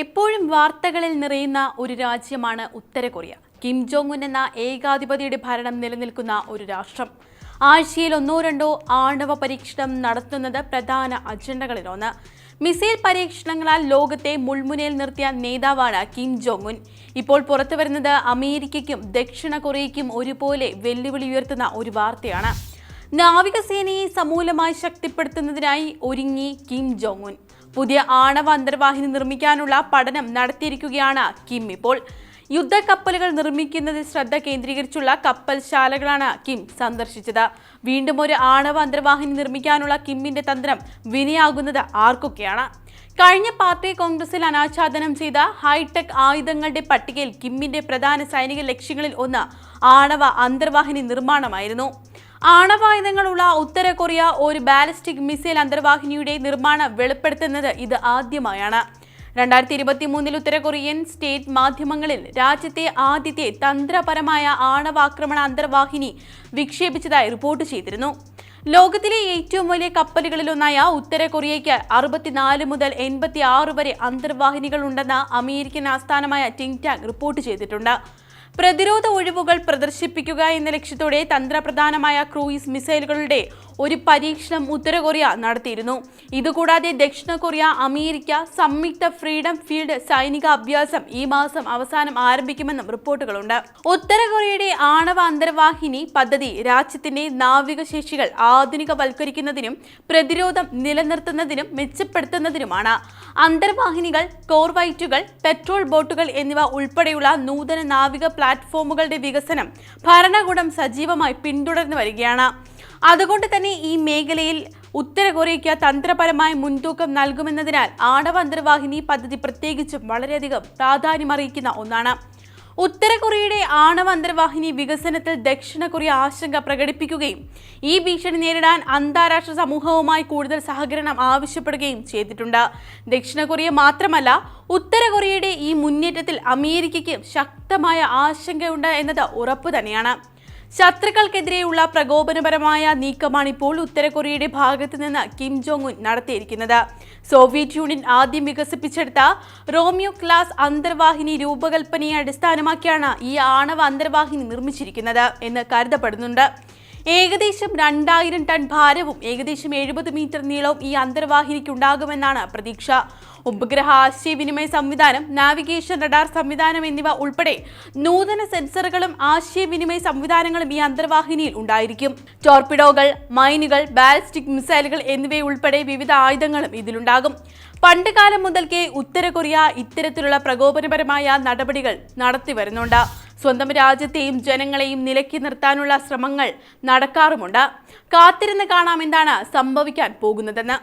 എപ്പോഴും വാർത്തകളിൽ നിറയുന്ന ഒരു രാജ്യമാണ് ഉത്തര കൊറിയ. കിം ജോങ് ഉൻ എന്ന ഏകാധിപതിയുടെ ഭരണം നിലനിൽക്കുന്ന ഒരു രാഷ്ട്രം. ആഴ്ചയിൽ ഒന്നോ രണ്ടോ ആണവ പരീക്ഷണം നടത്തുന്നത് പ്രധാന അജണ്ടകളിലൊന്ന്. മിസൈൽ പരീക്ഷണങ്ങളാൽ ലോകത്തെ മുൾമുനയിൽ നിർത്തിയ നേതാവാണ് കിം ജോങ് ഉൻ ഇപ്പോൾ പുറത്തു വരുന്നത് അമേരിക്കയ്ക്കും ദക്ഷിണ കൊറിയയ്ക്കും ഒരുപോലെ വെല്ലുവിളി ഉയർത്തുന്ന ഒരു വാർത്തയാണ്. നാവികസേനയെ സമൂലമായി ശക്തിപ്പെടുത്തുന്നതിനായി ഒരുങ്ങി കിം ജോങ് ഉൻ പുതിയ ആണവ അന്തർവാഹിനി നിർമ്മിക്കാനുള്ള പഠനം നടത്തിയിരിക്കുകയാണ് കിം ഇപ്പോൾ. യുദ്ധക്കപ്പലുകൾ നിർമ്മിക്കുന്നതിൽ ശ്രദ്ധ കേന്ദ്രീകരിച്ചുള്ള കപ്പൽശാലകളാണ് കിം സന്ദർശിച്ചത്. വീണ്ടും ഒരു ആണവ അന്തർവാഹിനി നിർമ്മിക്കാനുള്ള കിമ്മിന്റെ തന്ത്രം വിനയാകുന്നത് ആർക്കൊക്കെയാണ്? കഴിഞ്ഞ പാർട്ടി കോൺഗ്രസിൽ അനാച്ഛാദനം ചെയ്ത ഹൈടെക് ആയുധങ്ങളുടെ പട്ടികയിൽ കിമ്മിന്റെ പ്രധാന സൈനിക ലക്ഷ്യങ്ങളിൽ ഒന്ന് ആണവ അന്തർവാഹിനി നിർമ്മാണമായിരുന്നു. ആണവായുധങ്ങളുള്ള ഉത്തര കൊറിയ ഒരു ബാലിസ്റ്റിക് മിസൈൽ അന്തർവാഹിനിയുടെ നിർമ്മാണം വെളിപ്പെടുത്തുന്നത് ഇത് ആദ്യമായാണ്. രണ്ടായിരത്തി ഇരുപത്തി മൂന്നിൽ ഉത്തര കൊറിയൻ സ്റ്റേറ്റ് മാധ്യമങ്ങളിൽ രാജ്യത്തെ ആദ്യത്തെ തന്ത്രപരമായ ആണവാക്രമണ അന്തർവാഹിനി വിക്ഷേപിച്ചതായി റിപ്പോർട്ട് ചെയ്തിരുന്നു. ലോകത്തിലെ ഏറ്റവും വലിയ കപ്പലുകളിലൊന്നായ ഉത്തര കൊറിയയ്ക്ക് അറുപത്തിനാല് മുതൽ എൺപത്തി ആറ് വരെ അന്തർവാഹിനികൾ ഉണ്ടെന്ന് അമേരിക്കൻ ആസ്ഥാനമായ ടിങ് ടാങ് റിപ്പോർട്ട് ചെയ്തിട്ടുണ്ട്. പ്രതിരോധ ഒഴിവുകൾ പ്രദർശിപ്പിക്കുക എന്ന ലക്ഷ്യത്തോടെ തന്ത്രപ്രധാനമായ ക്രൂയിസ് മിസൈലുകളുടെ ഒരു പരീക്ഷണം ഉത്തര കൊറിയ നടത്തിയിരുന്നു. ഇതുകൂടാതെ ദക്ഷിണ കൊറിയ അമേരിക്ക സംയുക്ത ഫ്രീഡം ഫീൽഡ് സൈനിക അഭ്യാസം ഈ മാസം അവസാനം ആരംഭിക്കുമെന്നും റിപ്പോർട്ടുകളുണ്ട്. ഉത്തര കൊറിയയുടെ ആണവ അന്തർവാഹിനി പദ്ധതി രാജ്യത്തിന്റെ നാവിക ശേഷികൾ ആധുനികവൽക്കരിക്കുന്നതിനും പ്രതിരോധം നിലനിർത്തുന്നതിനും മെച്ചപ്പെടുത്തുന്നതിനുമാണ്. അന്തർവാഹിനികൾ കോർവൈറ്റുകൾ പെട്രോൾ ബോട്ടുകൾ എന്നിവ ഉൾപ്പെടെയുള്ള നൂതന നാവിക പ്ലാറ്റ്ഫോമുകളുടെ വികസനം ഭരണകൂടം സജീവമായി പിന്തുടർന്നു വരികയാണ്. അതുകൊണ്ട് തന്നെ ഈ മേഖലയിൽ ഉത്തര കൊറിയയ്ക്ക് തന്ത്രപരമായ മുൻതൂക്കം നൽകുമെന്നതിനാൽ ആണവ അന്തർവാഹിനി പദ്ധതി പ്രത്യേകിച്ചും വളരെയധികം പ്രാധാന്യമറിയിക്കുന്ന ഒന്നാണ്. ഉത്തര കൊറിയയുടെ ആണവ അന്തർവാഹിനി വികസനത്തിൽ ദക്ഷിണ കൊറിയ ആശങ്ക പ്രകടിപ്പിക്കുകയും ഈ ഭീഷണി നേരിടാൻ അന്താരാഷ്ട്ര സമൂഹവുമായി കൂടുതൽ സഹകരണം ആവശ്യപ്പെടുകയും ചെയ്തിട്ടുണ്ട്. ദക്ഷിണ കൊറിയ മാത്രമല്ല ഉത്തര കൊറിയയുടെ ഈ മുന്നേറ്റത്തിൽ അമേരിക്കയ്ക്ക് ശക്തമായ ആശങ്കയുണ്ട് എന്നത് ഉറപ്പു തന്നെയാണ് ശത്രുക്കൾക്കെതിരെയുള്ള പ്രകോപനപരമായ നീക്കമാണ് ഇപ്പോൾ ഉത്തര കൊറിയയുടെ ഭാഗത്ത് നിന്ന് കിം ജോങ് ഉൻ നടത്തിയിരിക്കുന്നത്. സോവിയറ്റ് യൂണിയൻ ആദ്യം വികസിപ്പിച്ചെടുത്ത റോമിയോ ക്ലാസ് അന്തർവാഹിനി രൂപകൽപ്പനയെ അടിസ്ഥാനമാക്കിയാണ് ഈ ആണവ അന്തർവാഹിനി നിർമ്മിച്ചിരിക്കുന്നത് എന്ന് കരുതപ്പെടുന്നുണ്ട്. ഏകദേശം രണ്ടായിരം ടൺ ഭാരവും ഏകദേശം എഴുപത് മീറ്റർ നീളവും ഈ അന്തർവാഹിനിക്ക് ഉണ്ടാകുമെന്നാണ് പ്രതീക്ഷ. ഉപഗ്രഹ ആശയവിനിമയ സംവിധാനം നാവിഗേഷൻ റഡാർ സംവിധാനം എന്നിവ ഉൾപ്പെടെ നൂതന സെൻസറുകളും ആശയവിനിമയ സംവിധാനങ്ങളും ഈ അന്തർവാഹിനിയിൽ ഉണ്ടായിരിക്കും. ടോർപിഡോകൾ മൈനുകൾ ബാലിസ്റ്റിക് മിസൈലുകൾ എന്നിവയുൾപ്പെടെ വിവിധ ആയുധങ്ങളും ഇതിലുണ്ടാകും. പണ്ട് കാലം മുതൽക്കേ ഉത്തര കൊറിയ ഇത്തരത്തിലുള്ള പ്രകോപനപരമായ നടപടികൾ നടത്തി വരുന്നുണ്ട് സ്വന്തം രാജ്യത്തെയും ജനങ്ങളെയും നിലയ്ക്ക് നിർത്താനുള്ള ശ്രമങ്ങൾ നടക്കാറുമുണ്ട്. കാത്തിരുന്ന് കാണാം എന്താണ് സംഭവിക്കാൻ പോകുന്നതെന്ന്.